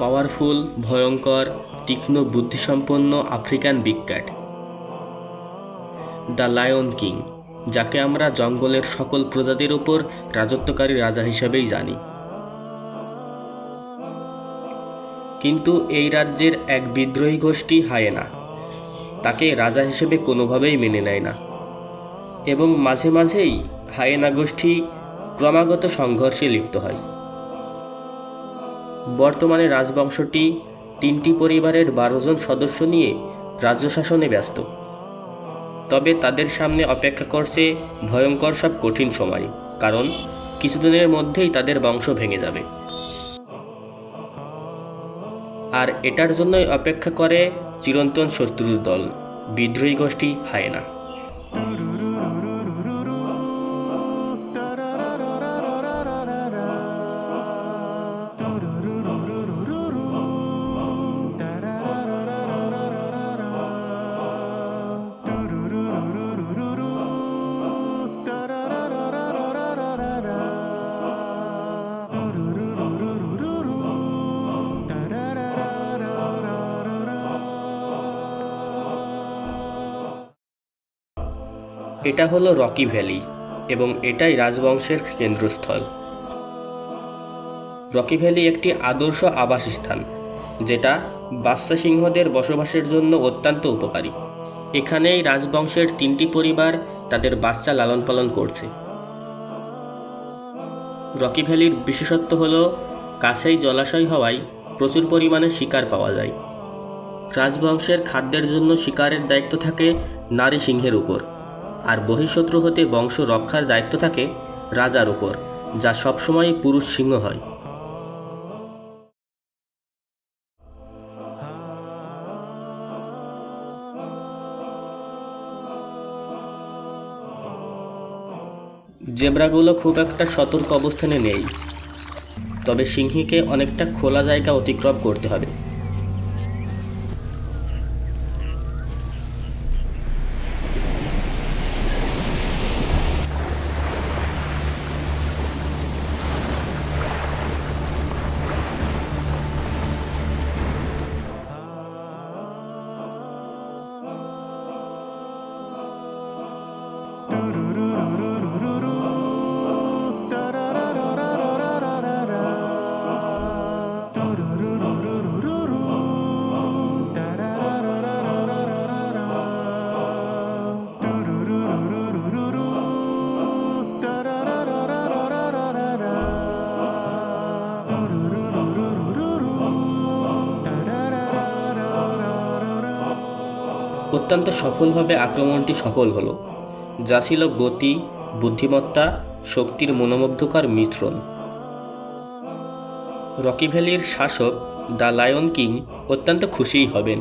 Powerful ভয়ঙ্কর, তীক্ষ্ণ, বুদ্ধিসম্পন্ন African cat the lion king যাকে আমরা জঙ্গলের সকল প্রজাতির ওপর রাজত্বকারী রাজা হিসেবেই জানি। কিন্তু এই রাজ্যের এক বিদ্রোহী গোষ্ঠী হায়েনা, তাকে রাজা হিসেবে কোনোভাবেই মেনে নেয় না। এবং মাঝে মাঝেই হায়েনা গোষ্ঠী ক্রমাগত সংঘর্ষে লিপ্ত হয়। বর্তমানে রাজবংশটি তিনটি পরিবারের বারো জন সদস্য নিয়ে রাজ্য শাসনে ব্যস্ত। তবে তাদের সামনে অপেক্ষা করছে ভয়ঙ্কর সব কঠিন সময়, কারণ কিছুদিনের মধ্যেই তাদের বংশ ভেঙে যাবে। আর এটার জন্যই অপেক্ষা করে চিরন্তন শত্রুর দল, বিদ্রোহী গোষ্ঠী হায়েনা। এটা হলো রকি ভ্যালি এবং এটাই রাজবংশের কেন্দ্রস্থল। রকি ভ্যালি একটি আদর্শ আবাসস্থান, যেটা বাচ্চা সিংহদের বসবাসের জন্য অত্যন্ত উপকারী। এখানেই রাজবংশের তিনটি পরিবার তাদের বাচ্চা লালন পালন করছে। রকি ভ্যালির বিশেষত্ব হল, কাছেই জলাশয় হওয়ায় প্রচুর পরিমাণে শিকার পাওয়া যায়। রাজবংশের খাদ্যের জন্য শিকারের দায়িত্ব থাকে নারী সিংহের উপর। আর বহিঃশত্রু হতে বংশ রক্ষার দায়িত্ব থাকে রাজার উপর, যা সবসময় পুরুষ সিংহ হয়। জেব্রাগুলো খুব একটা সতর্ক অবস্থানে নেই, তবে সিংহীকে অনেকটা খোলা জায়গা অতিক্রম করতে হবে। অত্যন্ত সফলভাবে আক্রমণটি সফল হলো, যা ছিল গতি, বুদ্ধিমত্তা, শক্তির মনোমুগ্ধকর মিশ্রণ। রকি ভ্যালির শাসক দ্য লায়ন কিং অত্যন্ত খুশিই হবেন।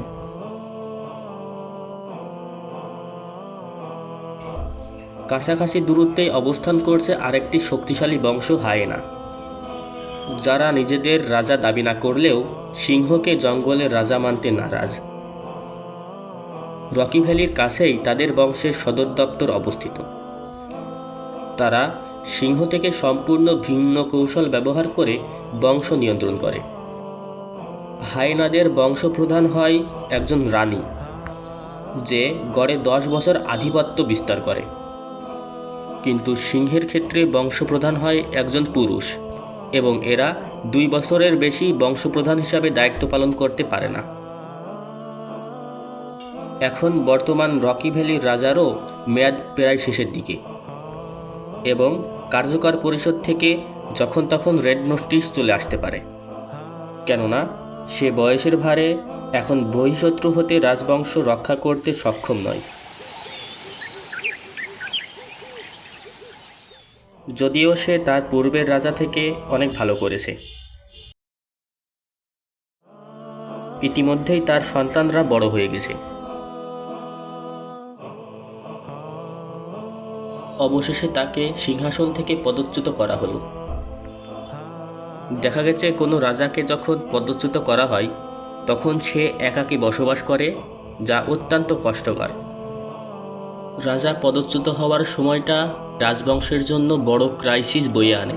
কাছাকাছি দূরত্বে অবস্থান করছে আরেকটি শক্তিশালী বংশ হায়েনা, যারা নিজেদের রাজা দাবি না করলেও সিংহকে জঙ্গলের রাজা মানতে নারাজ। রকি ভ্যালির কাছেই তাদের বংশের সদর দপ্তর অবস্থিত। তারা সিংহ থেকে সম্পূর্ণ ভিন্ন কৌশল ব্যবহার করে বংশ নিয়ন্ত্রণ করে। হায়নাদের বংশপ্রধান হয় একজন রানী, যে গড়ে দশ বছর আধিপত্য বিস্তার করে। কিন্তু সিংহের ক্ষেত্রে বংশপ্রধান হয় একজন পুরুষ এবং এরা দুই বছরের বেশি বংশপ্রধান হিসাবে দায়িত্ব পালন করতে পারে না। এখন বর্তমান রকি ভ্যালির রাজারও মেয়াদ প্রায় শেষের দিকে। এবং কার্যকর পরিষদ থেকে যখন তখন রেড নোটিশ চলে আসতে পারে। কেননা, সে বয়সের ভারে এখন বহিঃশত্রু হতে রাজবংশ রক্ষা করতে সক্ষম নয়। যদিও সে তার পূর্বের রাজা থেকে অনেক ভালো করেছে। ইতিমধ্যেই তার সন্তানরা বড় হয়ে গেছে। অবশেষে তাকে সিংহাসন থেকে পদচ্যুত করা হলো। দেখা গেছে কোনো রাজাকে যখন পদচ্যুত করা হয়, তখন সে একাকী বসবাস করে, যা অত্যন্ত কষ্টকর। রাজা পদচ্যুত হওয়ার সময়টা রাজবংশের জন্য বড় ক্রাইসিস বয়ে আনে।